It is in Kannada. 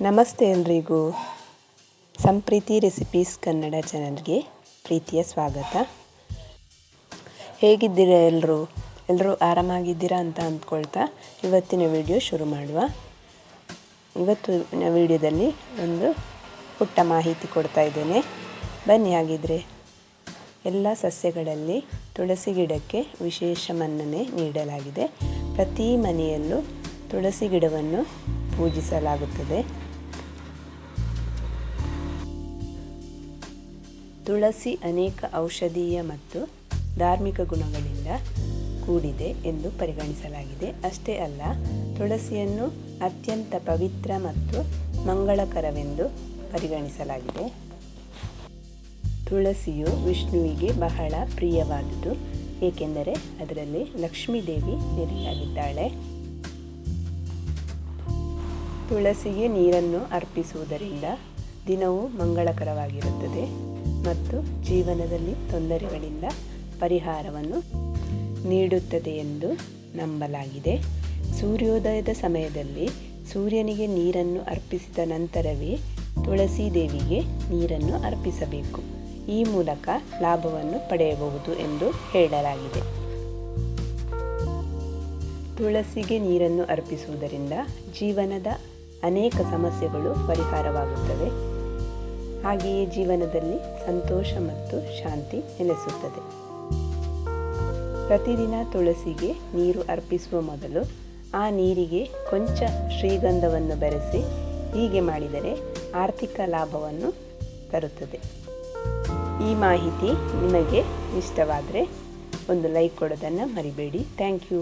ನಮಸ್ತೆ ಎಲ್ರಿಗೂ. ಸಂಪ್ರೀತಿ ರೆಸಿಪೀಸ್ ಕನ್ನಡ ಚಾನಲ್ಗೆ ಪ್ರೀತಿಯ ಸ್ವಾಗತ. ಹೇಗಿದ್ದೀರಾ ಎಲ್ಲರೂ ಎಲ್ಲರೂ ಆರಾಮಾಗಿದ್ದೀರಾ ಅಂತ ಅಂದ್ಕೊಳ್ತಾ ಇವತ್ತಿನ ವಿಡಿಯೋ ಶುರು ಮಾಡುವ. ಇವತ್ತಿನ ವಿಡಿಯೋದಲ್ಲಿ ಒಂದು ಪುಟ್ಟ ಮಾಹಿತಿ ಕೊಡ್ತಾ ಇದ್ದೇನೆ. ಬನ್ನಿ ಹಾಗಿದ್ರೆ. ಎಲ್ಲ ಸಸ್ಯಗಳಲ್ಲಿ ತುಳಸಿ ಗಿಡಕ್ಕೆ ವಿಶೇಷ ಮನ್ನಣೆ ನೀಡಲಾಗಿದೆ. ಪ್ರತಿ ಮನೆಯಲ್ಲೂ ತುಳಸಿ ಗಿಡವನ್ನು ಪೂಜಿಸಲಾಗುತ್ತದೆ. ತುಳಸಿ ಅನೇಕ ಔಷಧೀಯ ಮತ್ತು ಧಾರ್ಮಿಕ ಗುಣಗಳಿಂದ ಕೂಡಿದೆ ಎಂದು ಪರಿಗಣಿಸಲಾಗಿದೆ. ಅಷ್ಟೇ ಅಲ್ಲ, ತುಳಸಿಯನ್ನು ಅತ್ಯಂತ ಪವಿತ್ರ ಮತ್ತು ಮಂಗಳಕರವೆಂದು ಪರಿಗಣಿಸಲಾಗಿದೆ. ತುಳಸಿಯು ವಿಷ್ಣುವಿಗೆ ಬಹಳ ಪ್ರಿಯವಾದುದು, ಏಕೆಂದರೆ ಅದರಲ್ಲಿ ಲಕ್ಷ್ಮೀದೇವಿ ನೆಲೆಯಾಗಿದ್ದಾಳೆ. ತುಳಸಿಗೆ ನೀರನ್ನು ಅರ್ಪಿಸುವುದರಿಂದ ದಿನವೂ ಮಂಗಳಕರವಾಗಿರುತ್ತದೆ. ಮತ್ತು ಜೀವನದಲ್ಲಿ ತೊಂದರೆಗಳಿಂದ ಪರಿಹಾರವನ್ನು ನೀಡುತ್ತದೆ ಎಂದು ನಂಬಲಾಗಿದೆ. ಸೂರ್ಯೋದಯದ ಸಮಯದಲ್ಲಿ ಸೂರ್ಯನಿಗೆ ನೀರನ್ನು ಅರ್ಪಿಸಿದ ನಂತರವೇ ತುಳಸಿ ದೇವಿಗೆ ನೀರನ್ನು ಅರ್ಪಿಸಬೇಕು. ಈ ಮೂಲಕ ಲಾಭವನ್ನು ಪಡೆಯಬಹುದು ಎಂದು ಹೇಳಲಾಗಿದೆ. ತುಳಸಿಗೆ ನೀರನ್ನು ಅರ್ಪಿಸುವುದರಿಂದ ಜೀವನದ ಅನೇಕ ಸಮಸ್ಯೆಗಳು ಪರಿಹಾರವಾಗುತ್ತವೆ. ಹಾಗೆಯೇ ಜೀವನದಲ್ಲಿ ಸಂತೋಷ ಮತ್ತು ಶಾಂತಿ ನೆಲೆಸುತ್ತದೆ. ಪ್ರತಿದಿನ ತುಳಸಿಗೆ ನೀರು ಅರ್ಪಿಸುವ ಮೊದಲು ಆ ನೀರಿಗೆ ಕೊಂಚ ಶ್ರೀಗಂಧವನ್ನು ಬೆರೆಸಿ ಹೀಗೆ ಮಾಡಿದರೆ ಆರ್ಥಿಕ ಲಾಭವನ್ನು ತರುತ್ತದೆ. ಈ ಮಾಹಿತಿ ನಿಮಗೆ ಇಷ್ಟವಾದರೆ ಒಂದು ಲೈಕ್ ಕೊಡೋದನ್ನು ಮರಿಬೇಡಿ. Thank you.